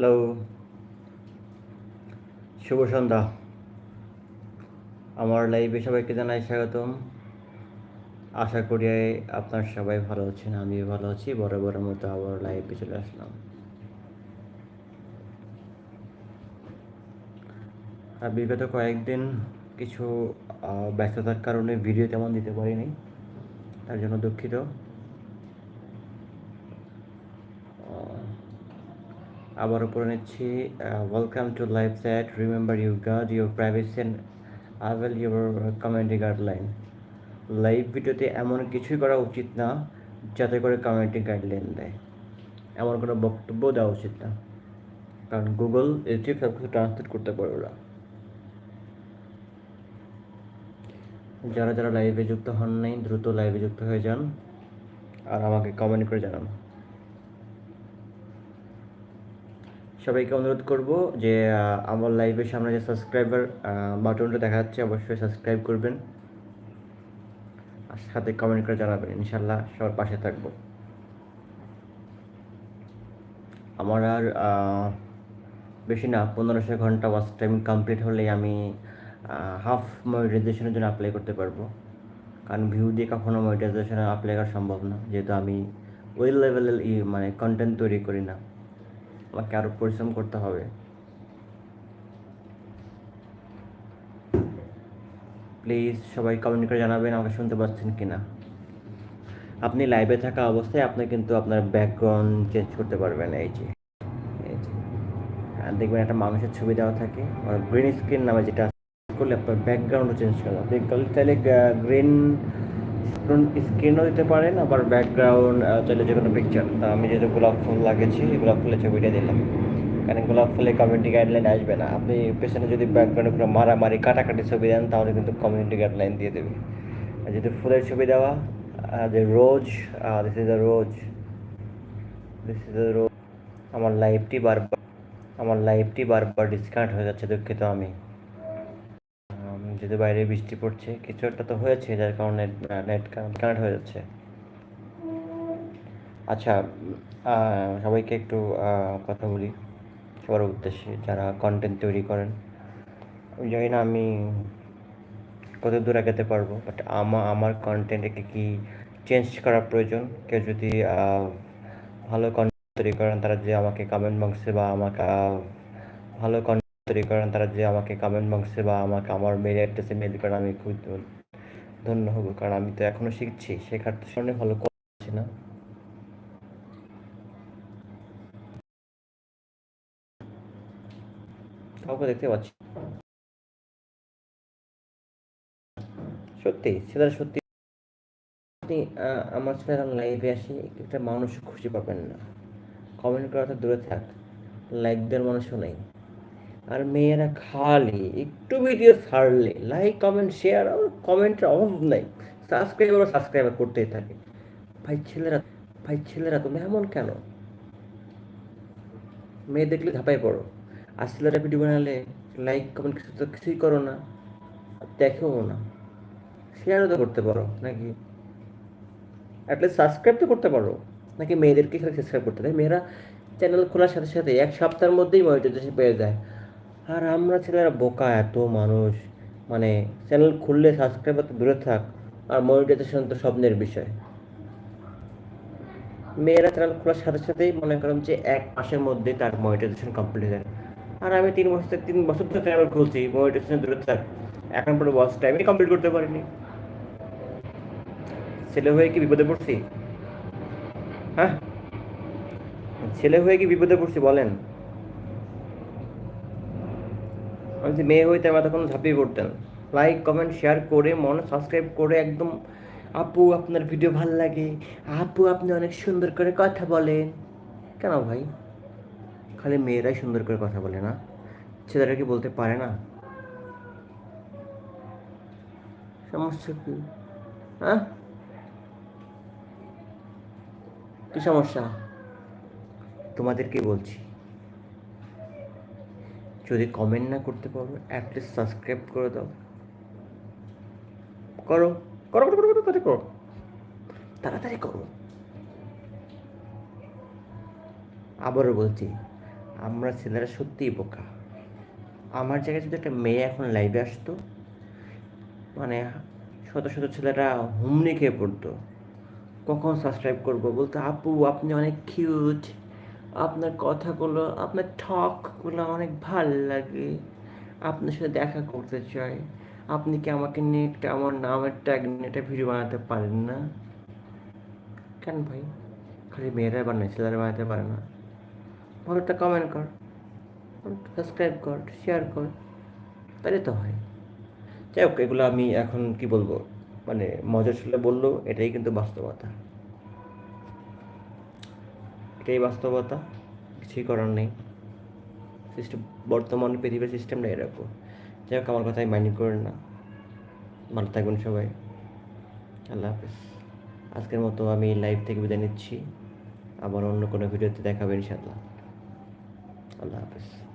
Hello শুভ সন্ধ্যা। আমার লাইভে সবাইকে জানাই স্বাগতম। আশা করি আপনার সবাই ভালো আছেন, আমিও ভালো আছি। বরাবরের মতো আবার লাইভে চলে আসলাম। আর বিগত কয়েকদিন কিছু ব্যস্ততার কারণে ভিডিও তেমন দিতে পারিনি। তার জন্য দুঃখিত। আবার উপরে নিচ্ছি welcome to live chat remember you guard your privacy and আভেল your community guideline live ভিডিওতে এমন কিছুই করা উচিত না, যাতে করে কমেন্টি গাইডলাইন দেয়। এমন কোনো বক্তব্য দেওয়া উচিত না। কারণ গুগল ইউটিউব সব কিছু ট্রান্সলেট করতে পারে ওরা। যারা যারা লাইভে যুক্ত হন নাই, দ্রুত লাইভে যুক্ত হয়ে যান, আর আমাকে কমেন্ট করে জানান। সবাইকে অনুরোধ করব যে আমার লাইভের সামনে যে সাবস্ক্রাইবার বাটনটা দেখা যাচ্ছে, অবশ্যই সাবস্ক্রাইব করবেন। আর সাথে কমেন্ট করে জানাবেন ইনশাল্লাহ সবার পাশে থাকব। আমার আর বেশি না, পনেরোশো ঘণ্টা ওয়াচ টাইম কমপ্লিট হলেই আমি হাফ মনিটাইজেশনের জন্য অ্যাপ্লাই করতে পারব। কারণ ভিউ দিয়ে কখনো মনিটাইজেশনে অ্যাপ্লাই করা সম্ভব না। যেহেতু আমি ওই লেভেলের মানে কন্টেন্ট তৈরি করি না। আমাকে আরও পরিশ্রম করতে হবে। প্লিজ সবাই কমেন্ট করে জানাবেন আমাকে শুনতে পাচ্ছেন কি না আপনি লাইভে থাকা অবস্থায় আপনি কিন্তু আপনার ব্যাকগ্রাউন্ড চেঞ্জ করতে পারবেন, এই যে এই যে। আর দেখবেন একটা মানুষের ছবি দেওয়া থাকে গ্রিন স্ক্রিন নামে যেটা করলে আপনার ব্যাকগ্রাউন্ডও চেঞ্জ করা। আপনি চাইলে গ্রিন স্ক্রিনও দিতে পারেন, আবার ব্যাকগ্রাউন্ড চাইলে যে কোনো পিকচার তা আমি যেহেতু গোলাপ ফুল লাগিয়েছি, গোলাপ ফুলের ছবিটা দিলাম। কারণ গোলাপ ফুলে কমিউনিটি গাইডলাইন আসবে না। আপনি পেছনে যদি ব্যাকগ্রাউন্ডে কোনো মারামারি, কাটাকাটি ছবি দেন, তাহলে কিন্তু কমিউনিটি গাইডলাইন দিয়ে দেবে। আর যদি ফুলের ছবি দেওয়া যে rose this is the rose this is the rose আমার লাইফটি বারবার, আমার লাইফটি বারবার ডিসকাউন্ট হয়ে যাচ্ছে, দুঃখিত আমি। যদি বাইরে বৃষ্টি পড়ছে, কিছু একটা তো হয়েছে যার কারণে নেট কানেক্ট হয়ে যাচ্ছে। আচ্ছা সবাইকে একটু কথা বলি সবার উদ্দেশ্যে, যারা কন্টেন্ট তৈরি করেন। জানি না আমি কত দূর আগাতে পারব বাট আমার আমার কন্টেন্টকে কি চেঞ্জ করার প্রয়োজন? কেউ যদি ভালো কন্টেন্ট তৈরি করেন, তারা যে আমাকে কমেন্ট বক্সে বা আমাকে ভালো কন্টেন্ট তৈরি করেন, তারা যে আমাকে কমেন্ট বক্সে বা আমাকে আমার মেল অ্যাড্রেসে মেল করেন আমি খুব ধন্য হব। কারণ আমি তো এখনও শিখছি, শেখার তো ভালো করছি না। কাউকে দেখতে পাচ্ছি সত্যি সেটা সত্যি আপনি আমার সাথে এখন লাইভে আসি, একটা মানুষ খুশি পাবেন না। কমেন্ট করা তো দূরে থাক লাইক দেওয়ার মানুষও নেই। আর মেয়েরা খালি, একটু ভিডিও ছাড়লে লাইক কমেন্ট শেয়ার আর কমেন্টের অভাব নেই। সাবস্ক্রাইবার সাবস্ক্রাইবার করতেই থাকে। ভাই ছেলেরা ভাই ছেলেরা তুমি এমন কেন? মেয়ে দেখলে ধাপাই পড়ো। আর ছেলেরা ভিডিও বানালে লাইক কমেন্ট কিছু তো কিছুই করো না। দেখেও না। শেয়ারও তো করতে পারো, নাকি? অ্যাটলিস্ট সাবস্ক্রাইব তো করতে পারো। নাকি মেয়েদেরকে সাবস্ক্রাইব করতে দেয় মেয়েরা চ্যানেল খোলার সাথে সাথে এক সপ্তাহের মধ্যেই মনিটাইজেশন পেয়ে যায়। আর আমরা ছেলেরা বোকা এত মানুষ। মানে চ্যানেল খুললে সাবস্ক্রাইবার তো দূরে থাক, আর মনিটাইজেশন তো স্বপ্নের বিষয়। মেয়েরা চ্যানেল খোলার সাথে সাথেই মনে করেন যে এক মাসের মধ্যে তার মনিটাইজেশন কমপ্লিট হয়ে আর আমি তিন বছর তিন বছর ধরে চ্যানেল খুলছি মনিটাইজেশন দূরে থাক। এখন পরে বস টাইমই কমপ্লিট করতে পারিনি। ছেলে হয়ে কি বিপদে পড়ছি? হ্যাঁ? ছেলে হয়ে কি বিপদে পড়ছি বলেন? আমি যদি মেয়ে হইতে আমার তখন ঝাঁপিয়ে পড়তেন লাইক কমেন্ট শেয়ার করে, মন সাবস্ক্রাইব করে একদম, আপু, আপনার ভিডিও ভালো লাগে? আপু, আপনি অনেক সুন্দর করে কথা বলেন। কেন ভাই? খালি মেয়েরাই সুন্দর করে কথা বলে না। ছেলেরা কি বলতে পারে না? সমস্যা কি? হ্যাঁ? কি সমস্যা? তোমাদেরকে বলছি। যদি কমেন্ট না করতে পারো অ্যাটলিস্ট সাবস্ক্রাইব করে দাও। করো করো করো করো করো করো। তাড়াতাড়ি করো। আবারও বলছি, আমরা ছেলেরা সত্যিই বোকা। আমার জায়গায় যদি একটা মেয়ে এখন লাইভে আসতো মানে শত শত ছেলেরা হুমনি খেয়ে পড়তো, কখন সাবস্ক্রাইব করব বলতো, আপু, আপনি অনেক কিউট আপনার কথাগুলো, আপনার ঠকগুলো অনেক ভালো লাগে। আপনার সাথে দেখা করতে চাই। আপনি কি আমাকে নিয়ে একটা আমার নামের ট্যাগ নিয়ে একটা ভিডিও বানাতে পারেন না? কেন ভাই? খালি মেয়েরা বানায়, ছেলেরা বানাতে পারে না। ভালো একটা কমেন্ট কর। সাবস্ক্রাইব কর শেয়ার কর। তাহলে তো হয়। যাই হোক, এগুলো আমি এখন কি বলব? মানে মজা ছিল বলল, এটাই কিন্তু বাস্তবতা। এটাই বাস্তবতা, কিছুই করার নেই। সিস্টেম বর্তমান পৃথিবীর সিস্টেমটা এরকম। যাই হোক, আমার কথাই মাইন্ড করেন না। ভালো থাকবেন সবাই। আল্লাহ হাফেজ। আজকের মতো আমি লাইভ থেকে বিদায় নিচ্ছি। আবার অন্য কোনো ভিডিওতে দেখাবেন ইনশাআল্লাহ। আল্লাহ হাফেজ।